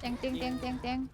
叮叮叮叮叮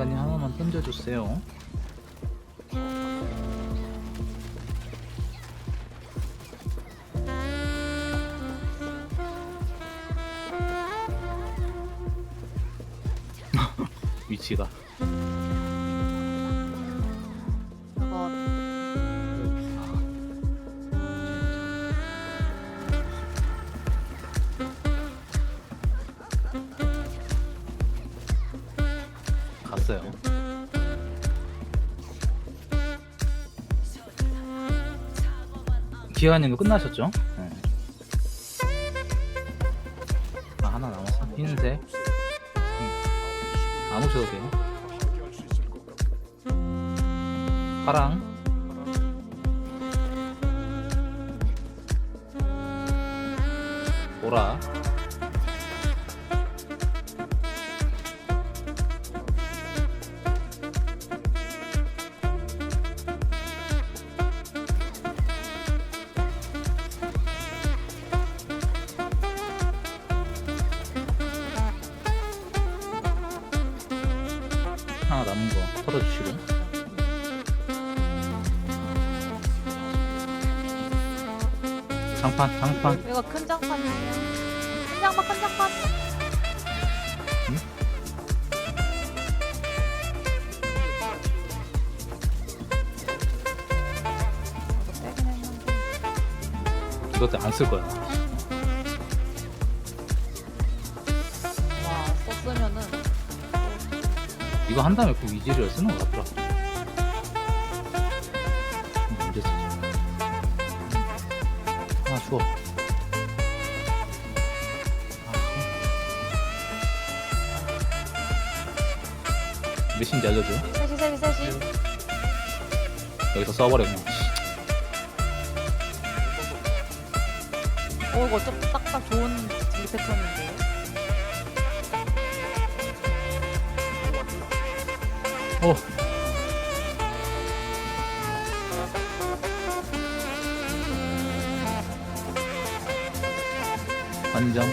기관님 하나만 던져주세요. 위치가 기관님도 끝나셨죠? 네. 아 하나 남았어. 흰색. 안 오셔도 돼요. 파랑. 보라. 하나 남은 거 털어주시고. 장판, 장판. 이거 큰 장판이에요. 큰 장판 큰 장판. 응? 이것도 안 쓸 거야. 이거 한 다음에 그 위지를 쓰는 거 같더라. 언제 쓰지? 하나 주워. 아, 몇인지 알려줘. 셋이 셋이 셋이. 여기서 써버려 그냥. 오 이거 좀 딱딱 좋은 딜 패턴인데. 어. 완정.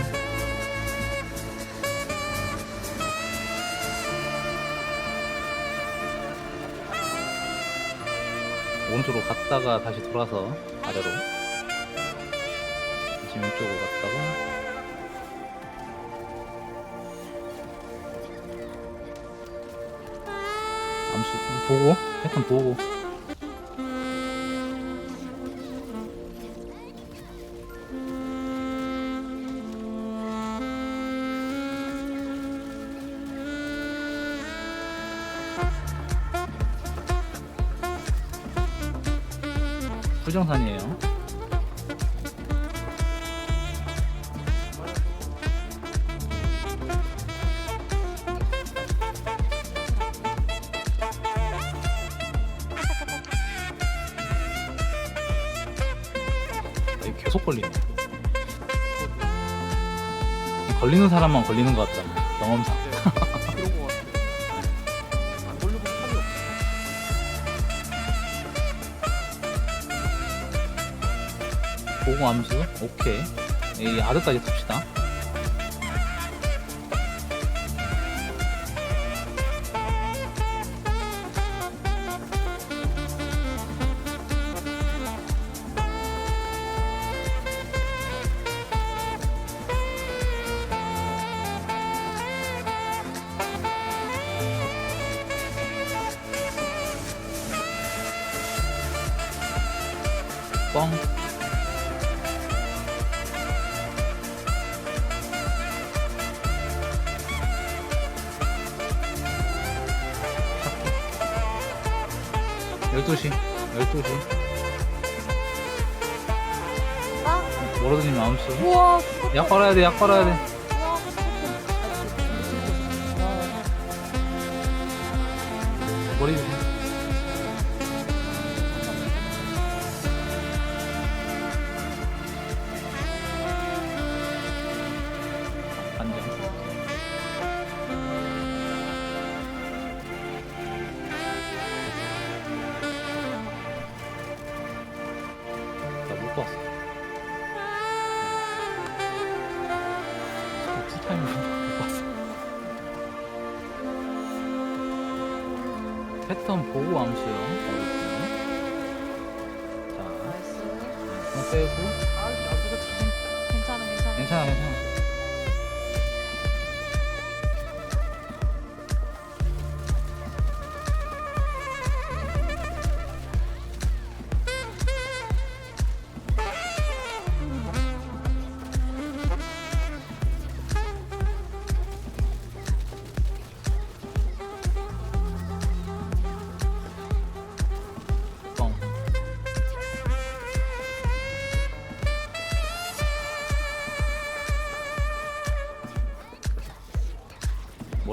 오른쪽으로 갔다가 다시 돌아서 아래로 다시 왼쪽으로 갔다가 암수. 보고 패턴 보고. 후정산이에요 걸리는 사람만 걸리는 것 같다 경험상. 그런 거 같아. 안 걸려본 탑이 없어. 보고 암수? 오케이. 이 아드까지 탑시다 12시. 12시. 아, 멀어지면 암수 우와. 약 빨아야 돼약 빨아야 돼. 패턴 보고 암수요. 자, 나이스. 빼고. 아, 이거 괜찮아, 괜찮아. 괜찮아, 괜찮아.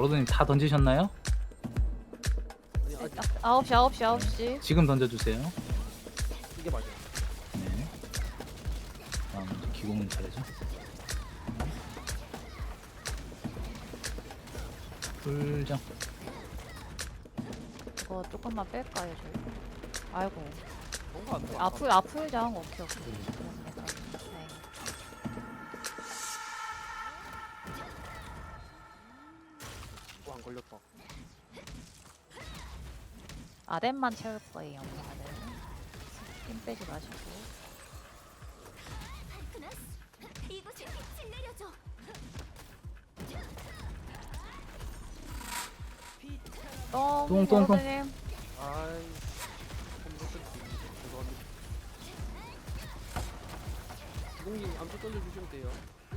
로드님 다 던지셨나요? 아니 아홉 시, 아홉 시, 아홉 시. 지금 던져주세요. 이게 맞아요. 네. 다음 이제 기공문 차례죠. 풀장. 이거 조금만 뺄까요, 저희? 아이고. 뭔가 안 돼. 아풀, 아풀장. 오케이, 오케이. 아덴만 채울 거예요, 아덴. 힘 빼지 마시고. 이곳에 빛을 내려줘. 똥, 똥, 똥, 똥. 모르드님. 아이. 컴퓨터 죄송합니다. 기공님 암수 던져주시면 돼요. 어,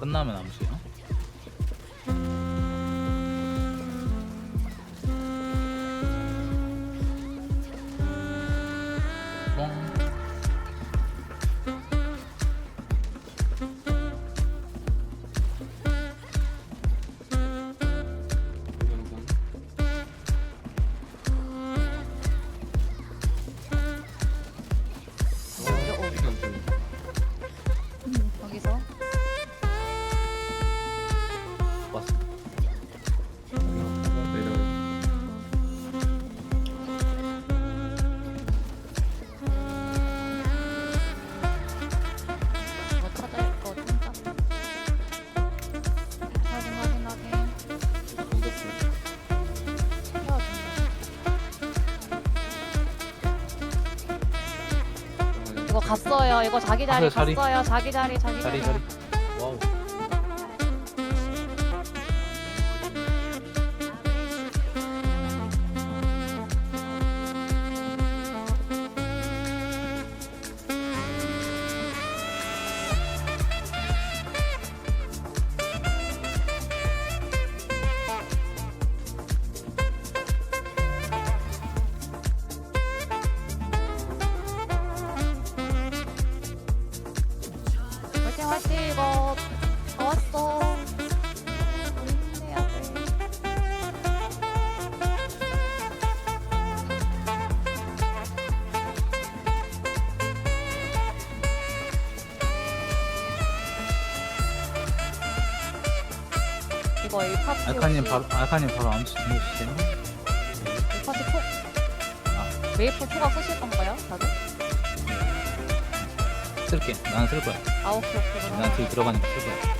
끝나면 암수요. 갔어요. 이거 자기 자리 갔어요, 자리. 갔어요. 자기 자리, 자기 자리 자리. 파티 알카님 바로 알카님 바로 암수. 이 파티 촉 아. 메이플 초가 쓰실 건가요? 다들? 쓸게. 난 쓸 거야. 아 오케이 오케이 난딜 들어가니까 쓸 거야.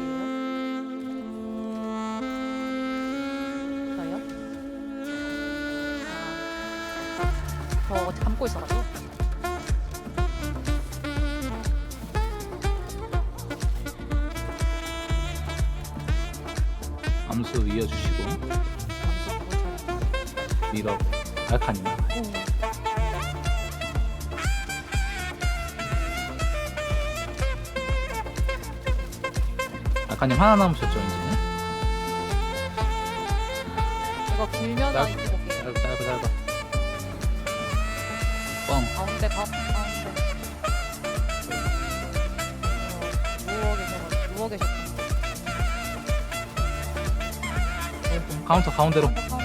감고 있어가지고. 암수 이어주시고. 밀어 알카님 알카님 하나 남으셨죠 이제 이거 길면 나- 은 볼게요. 짧아 짧아 짧아 뻥 가운데 가 가운데. 어, 누워 계셔 누워 계셨. 카운터 가운데로 카운터 카운터.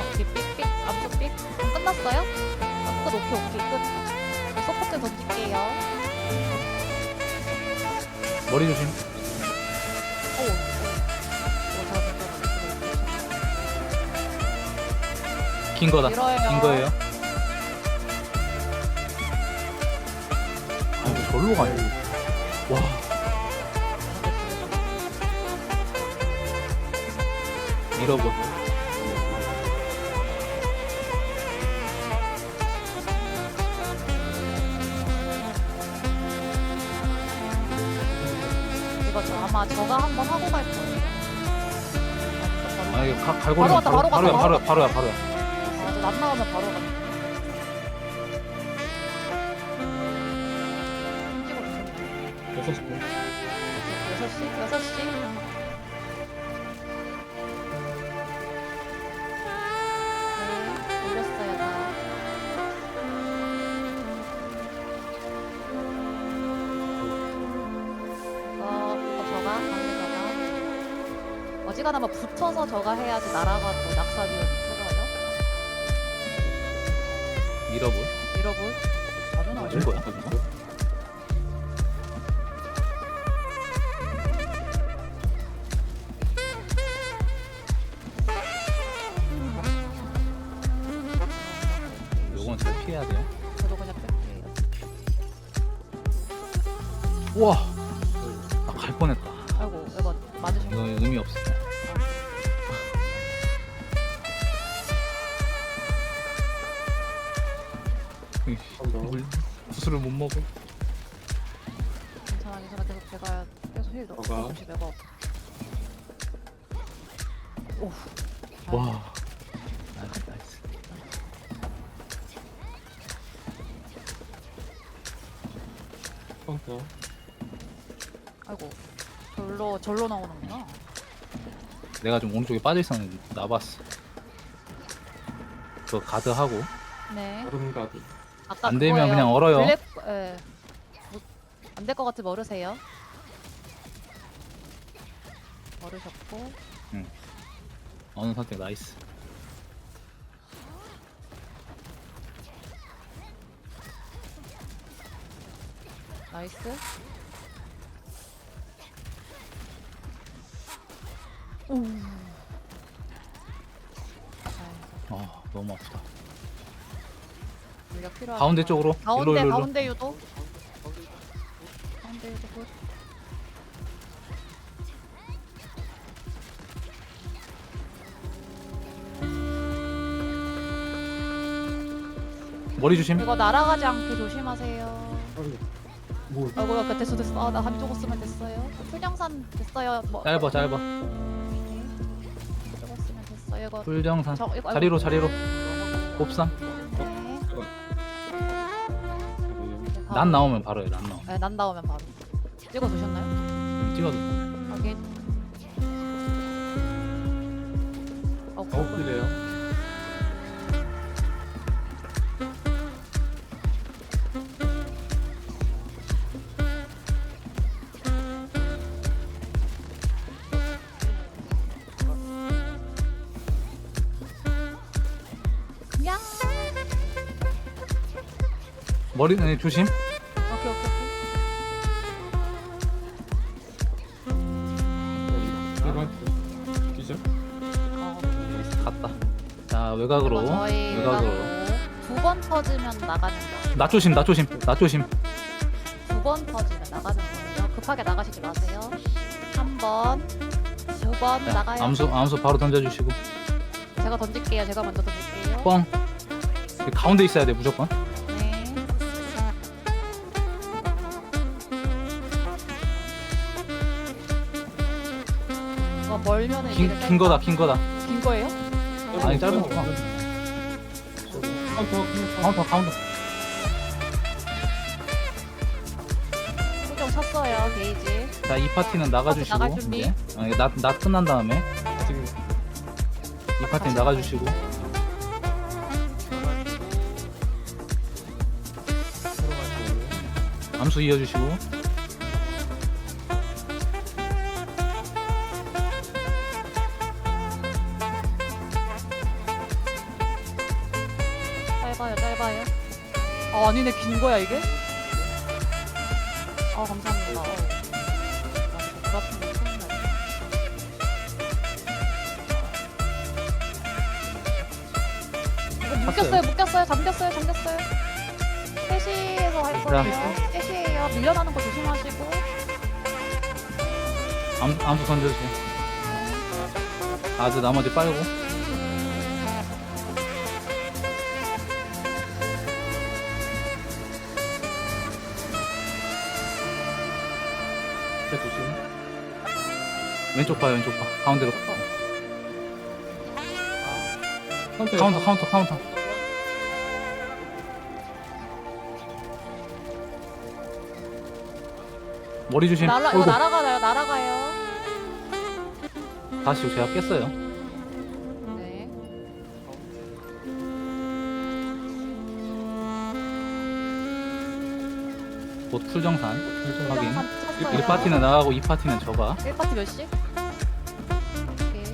앞뒤 삑삑 앞뒤 삑 그럼 끝났어요? 아, 끝 오케이 오케이 끝저 서포트 던질게요 머리 조심 긴 거다. 밀어요. 긴 거예요. 아 이거 절로 가네. 와. 밀어보 이거 저 아마 저가 한번 하고 갈 거예요. 아 이거 가, 갈고리 바로 왔다, 바로 바로, 바로야 바로야 바로 바로야 안 나오면 바로 가. 여섯 시 6시? 6시? 네, 올렸어요, 다. 이거, 이거 저가, 가운데 저가. 어지간하면 붙어서 저가 해야지 날아가고 낙사 비용 밀어볼. 자주 나오죠. 맞을 거야 물 구슬을 못 먹어 괜찮아, 괜찮아. 계속 제가 계속 힐 넣어. 저가. 조금씩 내가. 오. 와 나이스 나이스 카운터 아이고. 절로 절로 나오는구나. 내가 좀 오른쪽에 빠져 있었는데 나봤어 그거 가드하고 네. 얼음 가드 아까 안 되면 그거예요. 그냥 얼어요. 블랙 예. 안될 것 같으면 얼으세요. 얼으셨고 어느 선택 나이스 나이스. 오. 자, 어 너무 아프다 물력 필요하 가운데 쪽으로 가운데 일로 일로 가운데 유도. 가운데 유도 굿. 머리 조심 이거 날아가지 않게 조심하세요. 뭘 아이고 아까 됐어 됐어. 아, 나 한쪽 쓰면 됐어요. 풀정산 됐어요. 뭐. 짧아 짧아 네. 한쪽 쓰면 됐어요. 이거. 풀정산 저 이거 자리로. 자리로 곱상 이거 난 나오면 바로 해난 나오면 네, 난 나오면 바로. 찍어 두셨나요? 찍어도 확인. 어, 아웃이래요 머리 네, 조심. 오케이 오케이 오케이. 일반 기절. 어, 갔다. 자 외곽으로. 그리고 저희 외곽으로. 두번 터지면 나가는 거. 나 조심 나 조심 나 조심. 두번 터지면 나가는 거예요. 급하게 나가시지 마세요. 한 번, 두 번 자, 나가요. 암수 암수 바로 던져주시고. 제가 던질게요. 제가 먼저 던질게요. 뻥. 가운데 있어야 돼 무조건. 멀면은 긴, 긴 거다 긴 거다. 긴 거예요? 아니, 짧은 거. 카운터 카운터 카운터. 소정 쳤어요 게이지. 자이 파티는 나가주시고. 나갈 준비. 이제. 아, 나, 나 끝난 다음에 지금 이 파티는 나가주시고. 암수 이어주시고. 아 아니네 긴 거야 이게? 아 감사합니다. 아, 이거 같은 거 처음 나요. 이거 묶였어요 묶였어요 잠겼어요 잠겼어요. 3시에서 할 거예요. 3시에요. 밀려나는 거 조심하시고. 암, 암수 던져주세요. 아주 나머지 빨고. 왼쪽 봐요 왼쪽 봐. 가운데로. 카운터 카운터 카운터 카운터. 머리 조심. 날아 이거 어이구, 날아가요 날아가요. 다시 제가 깼어요. 곧 풀정산. 확인. 쳤어요. 1파티는 나가고 2파티는 저가. 1파티 몇 시? 오케이.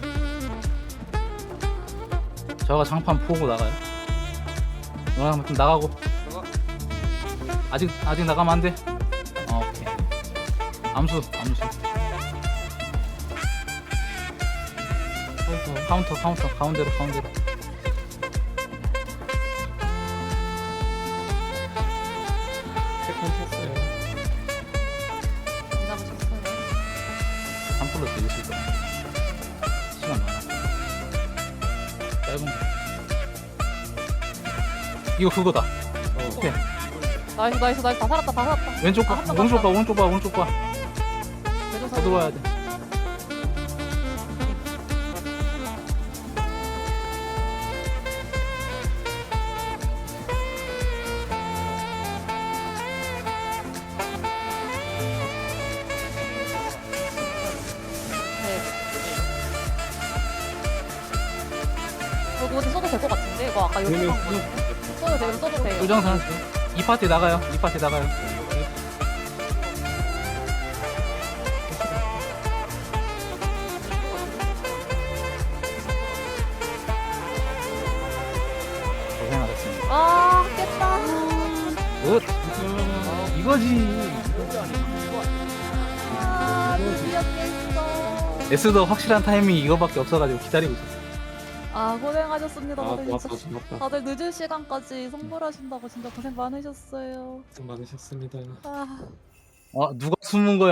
저가 장판 포고 나가요. 나가면 좀 나가고. 아직 아직 나가면 안 돼. 어, 오케이. 암수 암수. 카운터 카운터 카운터 가운데로 가운데로. 3 플러스 있을 거야. 시간 많아. 짧은 거. 이거 그거다. 어. 오케이. 나이스 나이스 나이스 다 살았다 다 살았다. 왼쪽 봐. 아, 한번 오른쪽 봐. 갔다. 오른쪽 봐. 그래도 더 들어와야 돼. 써도 돼요 써도 돼요. 풀정산. 이 파티 나가요. 이 파티 나가요. 고생하셨습니다. 아 깼다. 굿. 이거지. 아 드디어 깼어. 에스더 확실한 타이밍이 이거밖에 없어가지고 기다리고 있었어. 아 고생하셨습니다. 아 다들 고맙다 진짜. 고맙다. 다들 늦은 시간까지 선물하신다고 진짜 고생 많으셨어요. 고생 많으셨습니다. 아. 어, 누가 숨은 거야?